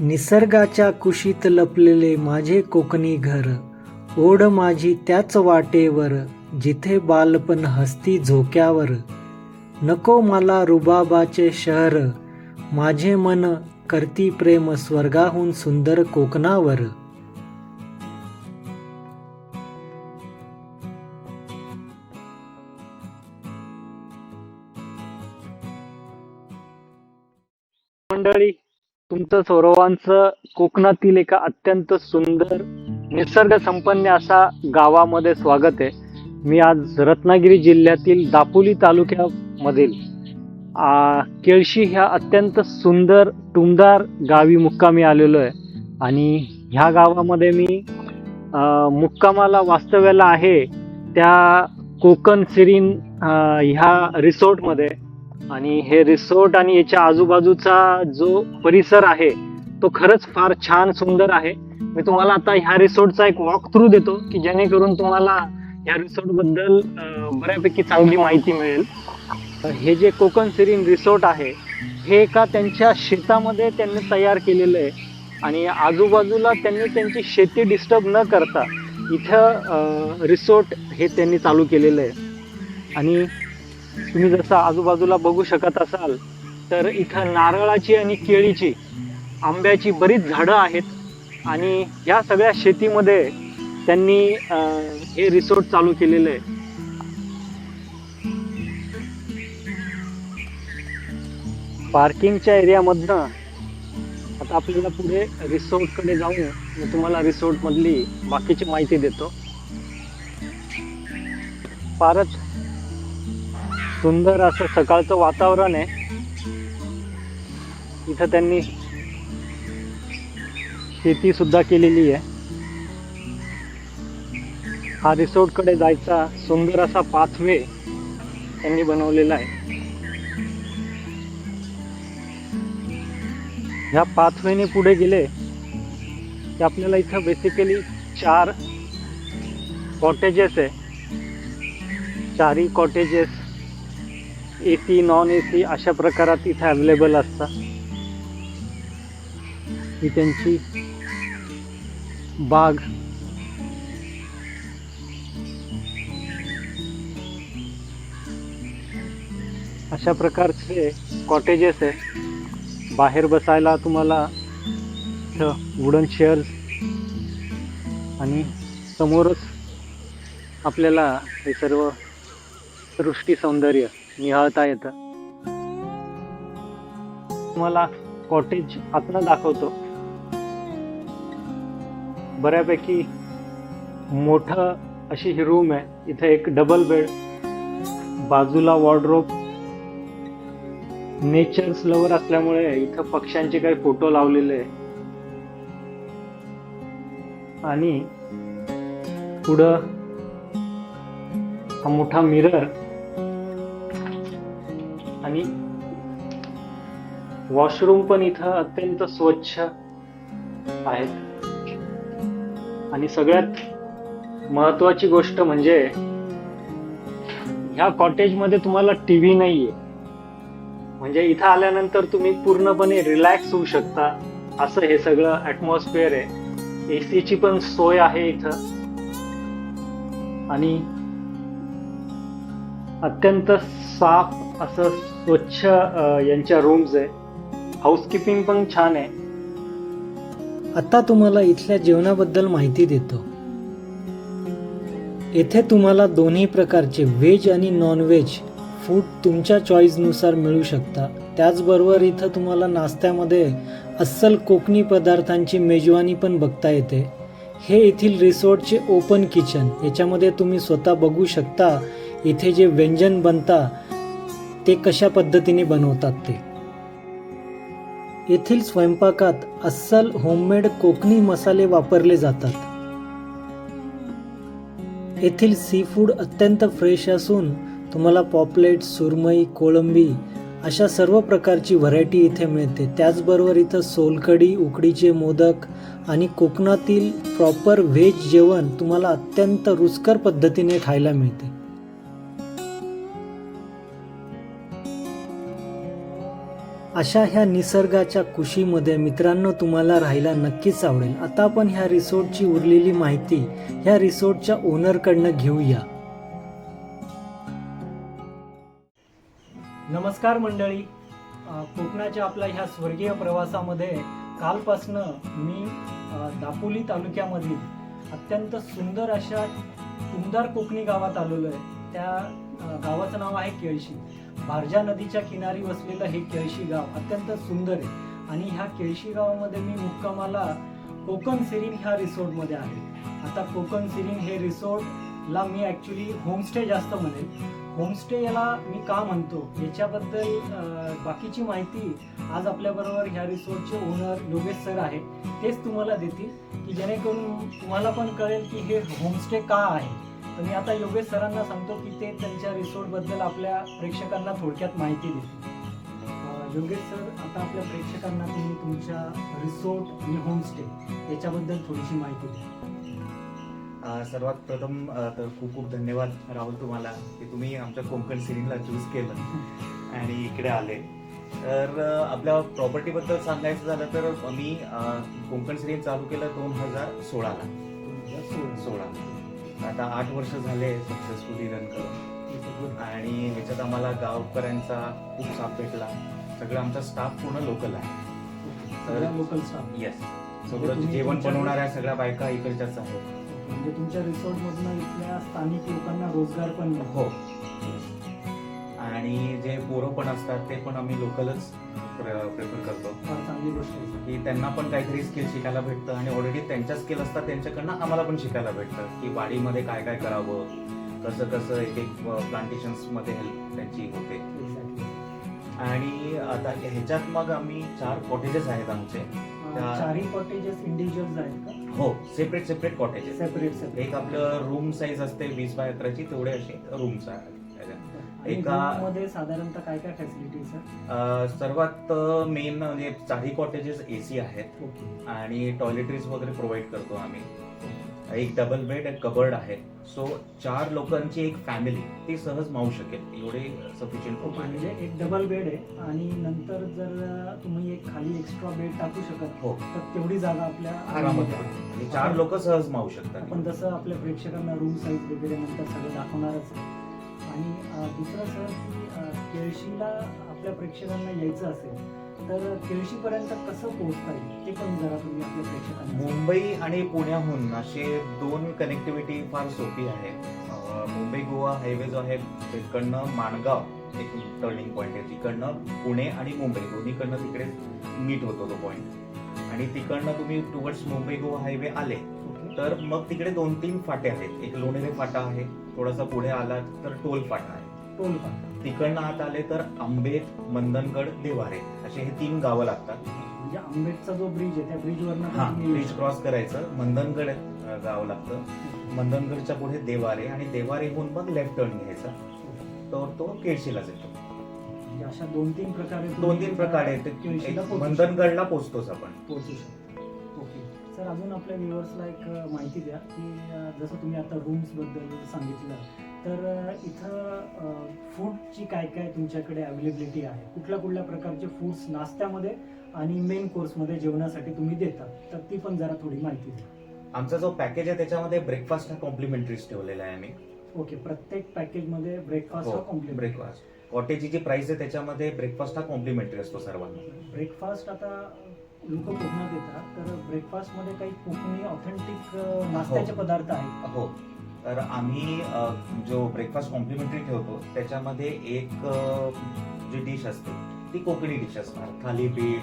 निसर्गाच्या कुशीत लपलेले माझे कोकणी घर ओढ माझी त्याच वाटेवर जिथे बालपण हस्ती झोक्यावर. नको मला रुबाबाचे शहर माझे मन करती प्रेम स्वर्गाहून सुंदर कोकणावर. मंडळी तुमचं सौरवांचं कोकणातील एका अत्यंत सुंदर निसर्ग संपन्न अशा गावामध्ये स्वागत आहे. मी आज रत्नागिरी जिल्ह्यातील दापोली तालुक्यामधील केळशी ह्या अत्यंत सुंदर टुमदार गावी मुक्कामी आलेलो आहे. आणि ह्या गावामध्ये मी मुक्कामाला वास्तव्याला आहे त्या कोकण सिरीन ह्या रिसोर्टमध्ये आणि हे रिसोर्ट आणि याच्या आजूबाजूचा जो परिसर आहे तो खरंच फार छान सुंदर आहे. मी तुम्हाला आता ह्या रिसोर्टचा एक वॉक थ्रू देतो की जेणेकरून तुम्हाला या रिसोर्टबद्दल बऱ्यापैकी चांगली माहिती मिळेल. हे जे कोकण सिरीन रिसोर्ट आहे हे एका त्यांच्या शेतामध्ये त्यांनी तयार केलेलं आहे. आणि आजूबाजूला त्यांनी त्यांची शेती डिस्टर्ब न करता इथं रिसोर्ट हे त्यांनी चालू केलेलं आहे. आणि तुम्ही जसं आजूबाजूला बघू शकत असाल तर इथं नारळाची आणि केळीची आंब्याची बरीच झाडं आहेत. आणि ह्या सगळ्या शेतीमध्ये त्यांनी हे रिसोर्ट चालू केलेलं आहे. पार्किंगच्या एरियामधनं आता आपल्याला पुढे रिसोर्टकडे जाऊन मी तुम्हाला रिसोर्ट मधली बाकीची माहिती देतो. फारच सुंदर असं सकाळचं वातावरण आहे. इथं त्यांनी शेती सुद्धा केलेली आहे. हा रिसोर्टकडे जायचा सुंदर असा पाथवे त्यांनी बनवलेला आहे. ह्या पाथवेने पुढे गेले की आपल्याला इथं बेसिकली चार कॉटेजेस आहे. चारही cottages A C non A C अशा प्रकारात इथे अवेलेबल असतात. ही त्यांची बाग. अशा प्रकारचे कॉटेजेस आहे. बाहेर बसायला तुम्हाला इथं वुडन चेअर्स आणि समोरच आपल्याला हे सर्व सृष्टी सौंदर्य. निहाळता येतं. तुम्हाला कॉटेज आतनं दाखवतो. बऱ्यापैकी मोठं अशी ही रूम आहे. इथे एक डबल बेड बाजूला वॉर्डरोब नेचर्स लवर असल्यामुळे इथं पक्ष्यांचे काही फोटो लावलेले आहे. आणि पुढं हा मोठा मिरर आणि वॉशरूम पण इथं अत्यंत स्वच्छ आहेत. आणि सगळ्यात महत्वाची गोष्ट म्हणजे ह्या कॉटेजमध्ये तुम्हाला टीव्ही नाहीये. म्हणजे इथं आल्यानंतर तुम्ही पूर्णपणे रिलॅक्स होऊ शकता. असं हे सगळं ॲटमॉस्फिअर आहे. एसीची पण सोय आहे इथं. आणि अत्यंत साफ असं स्वच्छ यांच्या रूम्स आहे. हाऊसकीपिंग पण छान आहे. आता तुम्हाला इथल्या जेवणाबद्दल माहिती देतो. येथे तुम्हाला दोन्ही प्रकारचे व्हेज आणि नॉनव्हेज फूड तुमच्या चॉईसनुसार मिळू शकता. त्याचबरोबर इथं तुम्हाला नाश्त्यामध्ये अस्सल कोकणी पदार्थांची मेजवानी पण बघता येते. हे येथील रिसॉर्टचे ओपन किचन याच्यामध्ये तुम्ही स्वतः बघू शकता. इथे जे व्यंजन बनता ते कशा पद्धतीने बनवतात ते? येथील स्वयंपाकात अस्सल होममेड कोकणी मसाले वापरले जातात. येथील सी फूड अत्यंत फ्रेश असून तुम्हाला पॉपलेट सुरमई कोळंबी अशा सर्व प्रकारची व्हरायटी इथे मिळते. त्याचबरोबर इथं सोलकढी उकडीचे मोदक आणि कोकणातील प्रॉपर व्हेज जेवण तुम्हाला अत्यंत रुचकर पद्धतीने खायला मिळते. अशा ह्या निसर्गाच्या कुशीमध्ये मित्रांनो तुम्हाला राहायला नक्कीच आवडेल. आता आपण ह्या रिसोर्टची उरलेली माहिती ह्या रिसोर्टच्या ओनरकडनं घेऊया. नमस्कार मंडळी. कोकणाच्या आपल्या ह्या स्वर्गीय प्रवासामध्ये कालपासनं मी दापोली तालुक्यामधील अत्यंत सुंदर अशा टुमदार कोकणी गावात आलेलो आहे. त्या गावाचं नाव आहे केळशी. भारजा नदीच्या किनारी वसलेलं हे केळशी गाव अत्यंत सुंदर आहे. आणि ह्या केळशी गावामध्ये मी मुक्कामाला कोकण सिरिंग ह्या रिसोर्टमध्ये आहे. आता कोकण सिरिंग हे रिसोर्टला मी ॲक्च्युली होमस्टे जास्त म्हणेल होमस्टे याला मी का म्हणतो? याच्याबद्दल बाकीची माहिती आज आपल्याबरोबर ह्या रिसोर्टचे ओनर योगेश सर आहे तेच तुम्हाला देतील की जेणेकरून तुम्हाला पण कळेल की हे होमस्टे का आहे. मी आता योगेश सरांना सांगतो की ते त्यांच्या रिसोर्टबद्दल आपल्या प्रेक्षकांना थोडक्यात माहिती देतील. योगेश सर आता आपल्या प्रेक्षकांना तुम्ही तुमच्या रिसोर्ट आणि होमस्टे याच्याबद्दल थोडीशी माहिती द्या. सर्वात प्रथम तर खूप खूप धन्यवाद राहुल तुम्हाला की तुम्ही आमच्या कोकण सिरीजला चूज केलं आणि इकडे आले. तर आपल्या प्रॉपर्टीबद्दल सांगायचं झालं तर मी कोकण सिरीज चालू केलं दोन हजार सोळाला. सोळा. आता आठ वर्ष झाले सक्सेसफुली रन करून. आणि ह्याच्यात आम्हाला गावकऱ्यांचा खूप साथ भेटला. सगळं आमचा स्टाफ पूर्ण लोकल आहे. सगळ्या लोकल स्टाफ येस सगळं जेवण बनवणाऱ्या सगळ्या बायका इकडच्याच आहेत. म्हणजे तुमच्या रिसोर्ट मधून इथल्या स्थानिक लोकांना रोजगार पण हो. आणि जे पोरं पण असतात ते पण आम्ही लोकलच प्रेफर करतो. फार चांगली गोष्ट आहे. की त्यांना पण काहीतरी स्किल शिकायला भेटतं आणि ऑलरेडी त्यांच्या स्किल असतात त्यांच्याकडनं आम्हाला पण शिकायला भेटतं की वाडीमध्ये काय काय करावं कसं कसं एक एक प्लांटेशन्समध्ये हेल्प त्यांची होते. आणि आता ह्याच्यात मग आम्ही चार कॉटेजेस आहेत आमचे. त्या- चारही कॉटेजेस इंडिव्हिज्युअल आहेत का? हो separate separate cottages separate separate एक आपलं रूम साईज असते वीस बाय अकराची तेवढे असे रूम्स आहेत एका- मध्ये साधारणतः काय काय फॅसिलिटीज अ, सर्वात मेन म्हणजे चारही कॉटेजेस एसी आहेत. ओके. आणि टॉयलेटरीज वगैरे प्रोव्हाइड करतो आम्ही. एक डबल बेड एक कबर्ड आहे. सो चार लोकांची एक फॅमिली ती सहज मावू शकेल. एवढे सफिशियंट रूम ओके म्हणजे आहे एक डबल बेड आहे. आणि नंतर जर तुम्ही एक खाली एक्स्ट्रा बेड टाकू शकत हो. तर तेवढी जागा आपल्या आरामात म्हणजे चार लोक सहज मावू शकतात. आपण तसं आपल्या प्रेक्षकांना रूम साईज वगैरे नंतर सगळं दाखवणारच आहे. आणि दुसरं सर की केळशीला आपल्या प्रेक्षकांना यायचं असेल तर केळशीपर्यंत कसं पोहोचता येईल? ते पण जरा तुम्ही आपल्या प्रेक्षकांना. मुंबई आणि पुण्याहून असे दोन कनेक्टिव्हिटी फार सोपी आहे मुंबई गोवा हायवे जो आहे तिकडनं माणगाव एक टर्निंग पॉईंट आहे. तिकडनं पुणे आणि मुंबई दोन्हीकडनं तिकडे मीट होतो तो पॉईंट आणि तिकडनं तुम्ही टुवर्ड्स मुंबई गोवा हायवे आले तर मग तिकडे दोन तीन फाटे आहेत. एक लोणेरे फाटा आहे थोडासा पुढे आला तर टोल फाटा आहे. टोल पाटा तिकडनं आत आले तर आंबेत मंदनगड देवारे असे हे तीन गावं लागतात. म्हणजे आंबेडचा जो ब्रिज आहे त्या ब्रिजवरनं हा ब्रिज क्रॉस करायचं. मंदनगड गाव लागतं. मंदनगडच्या पुढे देवारे आणि देवारेहून मग लेफ्ट टर्न घ्यायचा. तर तो केळशीलाच येतो. म्हणजे अशा दोन तीन प्रकारे दोन तीन प्रकारे केळशीला मंदनगडला पोहोचतोच आपण. पोहोचू शकता. सर अजून आपल्या व्ह्युअर्सला एक माहिती द्या की जसं तुम्ही आता रूम्सबद्दल सांगितलं तर इथं फूडची काय काय तुमच्याकडे अवेलेबिलिटी आहे? कुठल्या कुठल्या प्रकारचे फूड्स नाश्त्यामध्ये आणि मेन कोर्समध्ये जेवणासाठी तुम्ही देतात तर ती पण जरा थोडी माहिती द्या. आमचा जो पॅकेज आहे त्याच्यामध्ये ब्रेकफास्ट हा कॉम्प्लिमेंटरीज ठेवलेला आहे आम्ही. ओके प्रत्येक पॅकेजमध्ये ब्रेकफास्ट हा हो कॉम्प्लिमेंट ब्रेकफास्ट. कॉटेजची जी प्राइस आहे त्याच्यामध्ये ब्रेकफास्ट हा कॉम्प्लिमेंटरी असतो सर्वांना. ब्रेकफास्ट आता लोक कोकणात येतात तर ब्रेकफास्टमध्ये काही कोकणी ऑथेंटिक नाश्त्याचे हो. पदार्थ आहेत. हो. तर आम्ही अ, जो ब्रेकफास्ट कॉम्प्लिमेंटरी ठेवतो त्याच्यामध्ये एक अ, जी डिश असते ती कोकणी डिश असणार थालीपीठ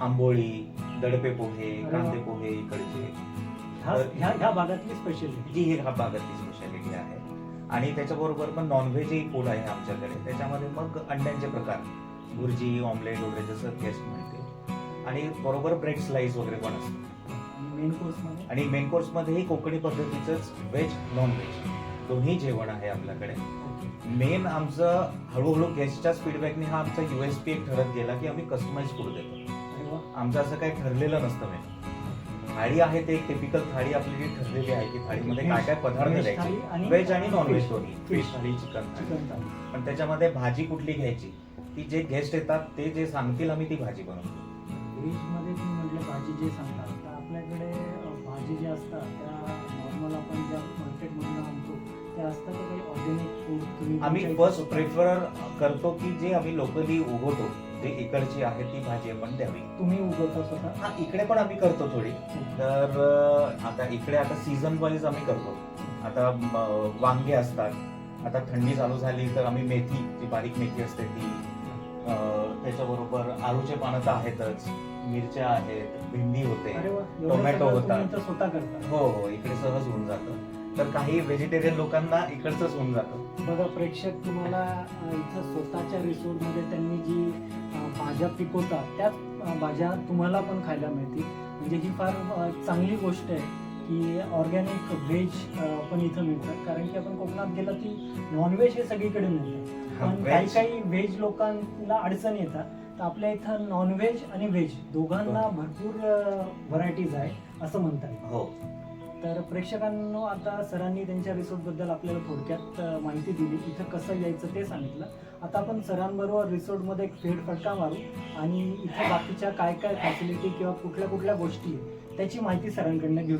आंबोळी दडपे पोहे अरे वा. कांदे पोहे इकडचे. ह्या ह्या ह्या भागातली स्पेशलिटी जी ही हा भागातली स्पेशालिटी आहे. आणि त्याच्याबरोबर पण नॉनव्हेजही फूड आहे आमच्याकडे. त्याच्यामध्ये मग अंड्यांचे प्रकार. भुर्जी ऑमलेट वगैरे जसं गेस्ट म्हणते आणि बरोबर ब्रेड स्लाइस वगैरे पण असतं. मेन कोर्समध्ये? आणि मेन कोर्स मध्येही कोकणी पद्धतीचंच व्हेज नॉन व्हेज दोन्ही जेवण आहे आपल्याकडे. मेन आमचं हळूहळू गेस्टच्याच फीडबॅकने हा आमचा युएसपी एक ठरत गेला की आम्ही कस्टमाइज फूड देतो. आमचं असं काही ठरलेलं नसतं मेन थाळी आहे ते एक टिपिकल थाळी आपली जी ठरलेली आहे की थाळीमध्ये काय काय पदार्थ द्यायचे. व्हेज आणि नॉन व्हेज fish. दोन्ही. Fish thali chicken thali. Chicken thali. पण त्याच्यामध्ये भाजी कुठली घ्यायची? की जे गेस्ट येतात ते जे सांगतील आम्ही ती भाजी बनवतो. व्हेजमध्ये तुम्ही म्हटलं भाजी जे सांगतात तर आपल्याकडे भाजी जे असतात त्या नॉर्मल आपण ज्या मार्केटमधून आणतो त्या असतात काही ऑर्गॅनिक फूड तुम्ही आम्ही फर्स्ट प्रेफर करतो? की जे आम्ही लोकली उगवतो जे इकडची आहे ती भाजी आपण द्यावी. तुम्ही उगवता स्वतः? हा इकडे पण आम्ही करतो थोडी. तर आता इकडे आता सीझन वाईज आम्ही करतो. आता वांगे असतात आता थंडी चालू झाली तर आम्ही मेथी जी बारीक मेथी असते ती त्याच्याबरोबर आळूचे पानं तर आहेतच मिरच्या आहेत भेंडी होते टोमॅटो होता. स्वतः करता. हो हो इकडे सहज होऊन जातं. तर काही व्हेजिटेरियन लोकांना इकडचंच होऊन जातं. बघा प्रेक्षक तुम्हाला इथं स्वतःच्या रिसोर्टमध्ये त्यांनी जी भाज्या पिकवतात त्याच भाज्या तुम्हाला पण खायला मिळतील. म्हणजे ही फार चांगली गोष्ट आहे. की ऑर्गॅनिक व्हेज पण इथं मिळतात. कारण की आपण कोकणात गेलं की नॉनव्हेज हे सगळीकडे मिळतं. पण काही काही व्हेज लोकांना अडचण येतात. तर आपल्या इथं नॉनव्हेज आणि व्हेज दोघांना भरपूर व्हरायटीज आहे असं म्हणतात. हो. तर प्रेक्षकांनो आता सरांनी त्यांच्या रिसोर्टबद्दल आपल्याला थोडक्यात माहिती दिली. इथं कसं यायचं ते सांगितलं. आता आपण सरांबरोबर रिसोर्टमध्ये एक फेरफटका मारू आणि इथं बाकीच्या काय काय फॅसिलिटी किंवा कुठल्या कुठल्या गोष्टी त्याची माहिती सरांकडनं घेऊ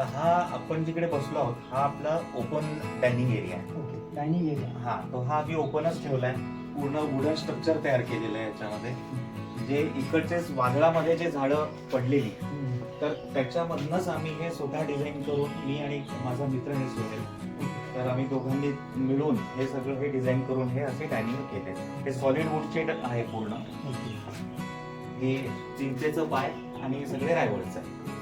तर हा आपण जिकडे बसलो आहोत हा आपला ओपन डायनिंग एरिया आहे. ओके डायनिंग एरिया हा तो हा आम्ही ओपनच ठेवलाय पूर्ण वुडन स्ट्रक्चर तयार केलेलं आहे याच्यामध्ये. जे इकडचेच वादळामध्ये जे झाडं पडलेली तर त्याच्यामधनच आम्ही हे स्वतः डिझाईन करून मी आणि माझा मित्र हे सोहेल तर आम्ही दोघांनी मिळून हे सगळं हे डिझाईन करून हे असे डायनिंग केले. हे सॉलिड वुडचे आहे पूर्ण. हे चिंचेचं पाय आणि सगळे रायवळचं. आहे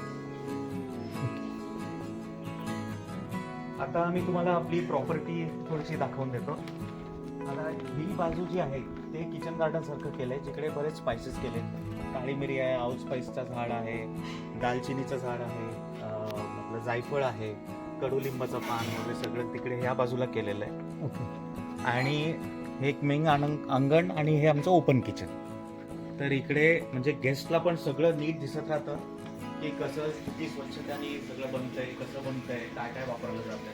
आता मी तुम्हाला आपली प्रॉपर्टी थोडीशी दाखवून देतो. आता ही बाजू जी आहे ते किचन गार्डन सारखं केलंय जिकडे बरेच स्पायसेस केले काळी मिरी आहे आऊस स्पाइसचं झाड आहे दालचिनीचं झाड आहे आपलं जायफळ आहे कडुलिंबाचं पान वगैरे सगळं तिकडे ह्या बाजूला केलेलं आहे. ओके. आणि हे एक मेन अंग- अंगण आणि हे आमचं ओपन किचन तर इकडे म्हणजे गेस्टला पण सगळं नीट दिसत राहतं. की कसं किती स्वच्छतेने सगळं बनतंय कसं बनतंय काय काय वापरलं जातंय?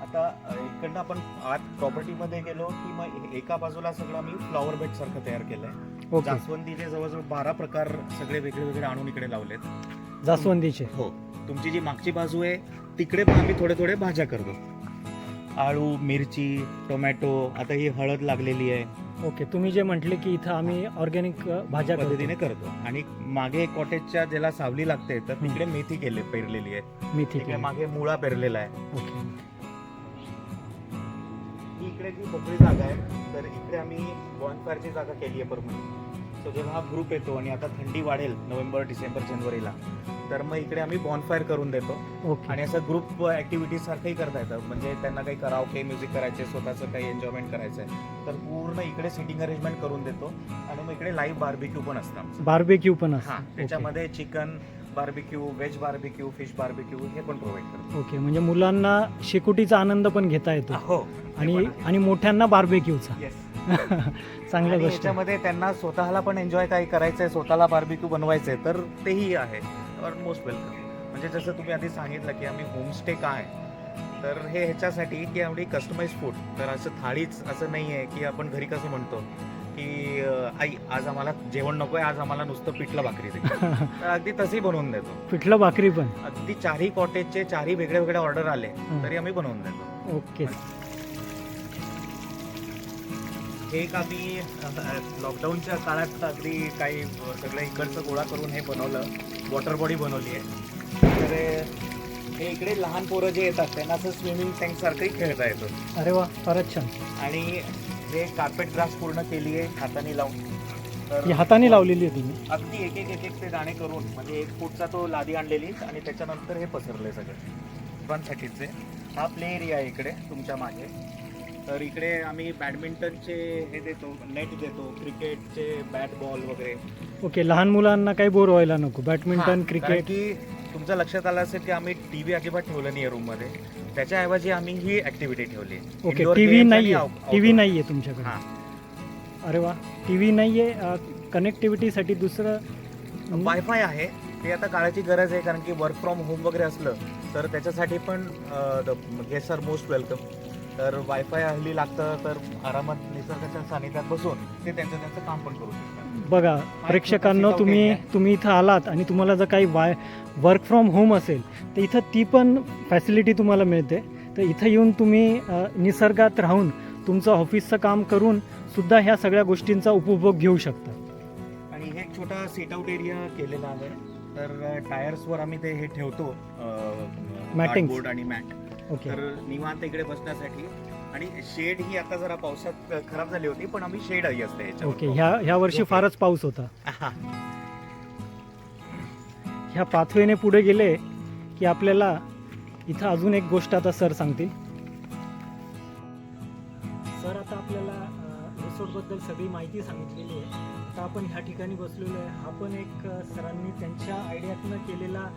आता अ, इकडनं आपण आत प्रॉपर्टीमध्ये गेलो की मग एका बाजूला सगळं आम्ही फ्लॉवर बेड सारखं तयार केलंय. ओके. जास्वंदीचे जवळजवळ बारा प्रकार सगळे वेगळे वेगळे आणून इकडे लावलेत. जास्वंदीचे. हो. तुमची जी मागची बाजू आहे तिकडे पण आम्ही थोडे थोडे भाज्या करतो. आळू मिरची टोमॅटो आता ही हळद लागलेली आहे. ओके तुम्ही जे म्हटले की इथं आम्ही ऑर्गॅनिक भाज्या पद्धतीने करतो. आणि मागे कॉटेजच्या ज्याला सावली लागते तर तिकडे मेथी केली पेरलेली आहे. मेथी तिकडे मागे मुळा पेरलेला आहे. ओके. ही इकडे जी मोकळी जागा आहे तर इकडे आम्ही बॉनफायरची जागा केली आहे परमनंट सो जेव्हा हा ग्रुप येतो आणि आता थंडी वाढेल नोव्हेंबर डिसेंबर जानेवारीला तर मग इकडे आम्ही बॉनफायर करून देतो. ओके. आणि असं ग्रुप ऍक्टिव्हिटीज सारखंही करता येतं. म्हणजे त्यांना काही करावके म्युझिक करायचे स्वतःचं काही एन्जॉयमेंट करायचं आहे तर पूर्ण इकडे सिटिंग अरेंजमेंट करून देतो. आणि मग इकडे लाईव्ह बार्बिक्यू पण असतं आमचं. बार्बेक्यू पण हा असतं त्याच्यामध्ये chicken barbecue veg barbecue fish barbecue हे पण प्रोव्हाइड करतो. ओके म्हणजे मुलांना शेकोटीचा आनंद पण घेता येतो. हो आणि आणि मोठ्यांना बार्बेक्यूचा येस चांगल्या आणि गोष्ट. याच्यामध्ये त्यांना स्वतःला पण एन्जॉय काही करायचंय स्वतःला बार्बिक्यू बनवायचंय तर तेही आहे. मोस्ट वेलकम म्हणजे जसं तुम्ही आधी सांगितलं की आम्ही होमस्टे काय तर हे ह्याच्यासाठी की आम्ही कस्टमाइज फूड तर असं थाळीच असं नाही आहे की आपण घरी कसं म्हणतो की अं, आई आज आम्हाला जेवण नकोय आज आम्हाला नुसतं पिठलं भाकरी दे. तर अगदी तसंही बनवून देतो. पिठलं भाकरी पण? अगदी चारही कॉटेजचे चारही वेगळे वेगळे ऑर्डर आले हं. तरी आम्ही बनवून देतो. ओके. एक आम्ही लॉकडाऊनच्या काळात अगदी काही सगळं इकडचं गोळा करून हे बनवलं. वॉटर बॉडी बनवली आहे. तर हे इकडे लहान पोरं जे येतात त्यांना असं स्विमिंग टँक सारखंही खेळता येतं. अरे वा फारच छान. आणि हे कार्पेट ग्रास पूर्ण केली आहे हाताने लावून. तर हाताने लावलेली आहे तुम्ही? अगदी एक एक एक एक ते दाणे करून म्हणजे एक फूटचा तो लादी आणलेली आणि त्याच्यानंतर हे पसरले सगळे. फनसाठीचे हा प्ले एरिया आहे इकडे तुमच्या मागे. तर इकडे आम्ही बॅडमिंटनचे हे देतो नेट देतो क्रिकेटचे बॅट बॉल वगैरे. ओके लहान मुलांना काही बोर व्हायला नको. बॅडमिंटन क्रिकेट की तुमच्या लक्षात आलं असेल की आम्ही टीव्ही अजिबात ठेवलं नाही रूममध्ये. त्याच्याऐवजी आम्ही ही ऍक्टिव्हिटी ठेवली. ओके games आणि नाहीये out- टीव्ही outdoor. नाहीये तुमच्याकडे. हा. अरे वा. टीव्ही नाहीये कनेक्टिव्हिटीसाठी दुसरं? वायफाय आहे. ते आता काळाची गरज आहे कारण की वर्क फ्रॉम होम वगैरे असलं तर त्याच्यासाठी पण गेस्ट आर मोस्ट वेलकम तर वायफाय हल्ली लागतं तर आरामात निसर्गाच्या सानिध्यात बसून ते त्यांचं त्यांचं काम पण करू शकतात. बघा प्रेक्षकांना तुम्ही तुम्ही इथं आलात आणि तुम्हाला जर काही वाय वर्क फ्रॉम होम असेल तर इथं ती पण फॅसिलिटी तुम्हाला मिळते. तर इथं येऊन तुम्ही निसर्गात राहून तुमचं ऑफिसचं काम करून सुद्धा ह्या सगळ्या गोष्टींचा उपभोग घेऊ शकता. आणि हे एक छोटा सीट आउट एरिया केलेला आहे. तर टायर्सवर आम्ही ते हे ठेवतो. Mattings. बोर्ड आणि मॅट ओके तर निवांत इकडे बसण्यासाठी. आणि शेड ही आता जरा पावसात खराब झाली होती पण आम्ही शेड ही असते याच्यावर. ओके ह्या ह्या वर्षी. फारच पाऊस होता. हा. ह्या पाथवेने पुढे गेले की आपल्याला इथं अजून एक गोष्ट आता सर सांगतील. सर आता आपल्याला रिसोर्टबद्दल सगळी माहिती सांगितलेली आहे. आता आपण ह्या ठिकाणी बसलेलो आहे. हा पण एक अ, सरांनी त्यांच्या आयडियातनं केलेला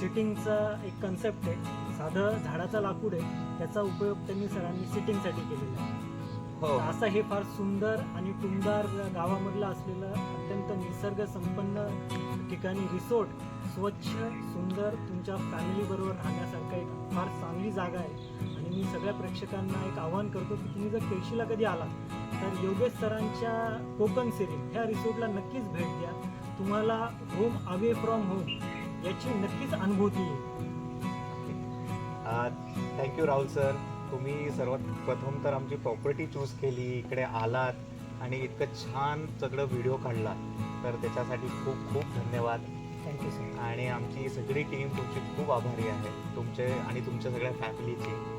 सिटिंगचा एक कन्सेप्ट आहे. साधं झाडाचा लाकूड आहे त्याचा उपयोग त्यांनी सरांनी सिटिंगसाठी केलेला आहे. हो. तर असं हे फार सुंदर आणि टुमदार गावामधलं असलेलं अत्यंत निसर्ग संपन्न ठिकाणी रिसोर्ट स्वच्छ सुंदर तुमच्या फॅमिली बरोबर राहण्यासारखं एक फार चांगली जागा आहे. आणि मी सगळ्या प्रेक्षकांना एक आवाहन करतो की तुम्ही जर केळशीला कधी आला तर योगेश सरांच्या कोकण सिरीज ह्या रिसोर्टला नक्कीच भेट द्या. तुम्हाला होम अवे फ्रॉम होम याची नक्कीच अनुभूती येईल. थँक्यू राहुल सर तुम्ही सर्वात प्रथम तर आमची प्रॉपर्टी चूज केली इकडे आलात आणि इतकं छान सगळं व्हिडिओ काढला तर त्याच्यासाठी खूप खूप धन्यवाद. थँक्यू सर आणि आमची सगळी टीम तुमची खूप आभारी आहे. तुमचे आणि तुमच्या सगळ्या फॅमिलीची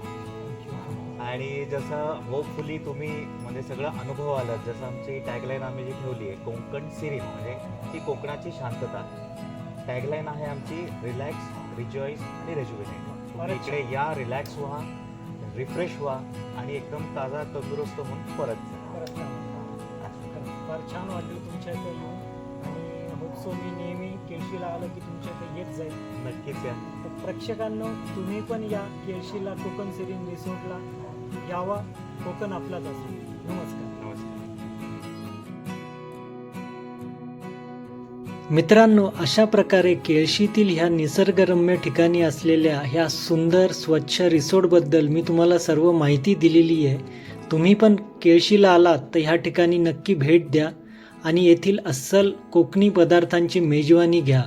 आणि जसं होपफुली तुम्ही म्हणजे सगळं अनुभव आलात जसं आमची टॅगलाईन आम्ही जी ठेवली आहे कोकण सिरीन म्हणजे ती कोकणाची शांतता. टॅगलाईन आहे आमची रिलॅक्स रिजॉईस आणि रेज्युवेनेट तुम्ही इकडे या रिलॅक्स व्हा रिफ्रेश व्हा आणि एकदम ताजा तंदुरुस्त होऊन परत जा. परत फार छान वाटलं तुमच्या इथे येऊन आणि होपसो मी नेहमी केळशीला आलं की तुमच्या इथे येत जाईल. नक्कीच या. तर प्रेक्षकांनो तुम्ही पण या केळशीला कोकण सिरीन रिसोर्टला. यावा कोकण आपलाच असेल. नमस्कार. मित्रांनो अशा प्रकारे केळशीतील ह्या निसर्गरम्य ठिकाणी असलेल्या ह्या सुंदर स्वच्छ रिसोर्टबद्दल मी तुम्हाला सर्व माहिती दिलेली आहे. तुम्ही पण केळशीला आलात तर ह्या ठिकाणी नक्की भेट द्या आणि येथील अस्सल कोकणी पदार्थांची मेजवानी घ्या.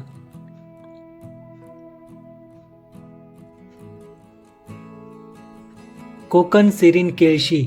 कोकण सिरीन केळशी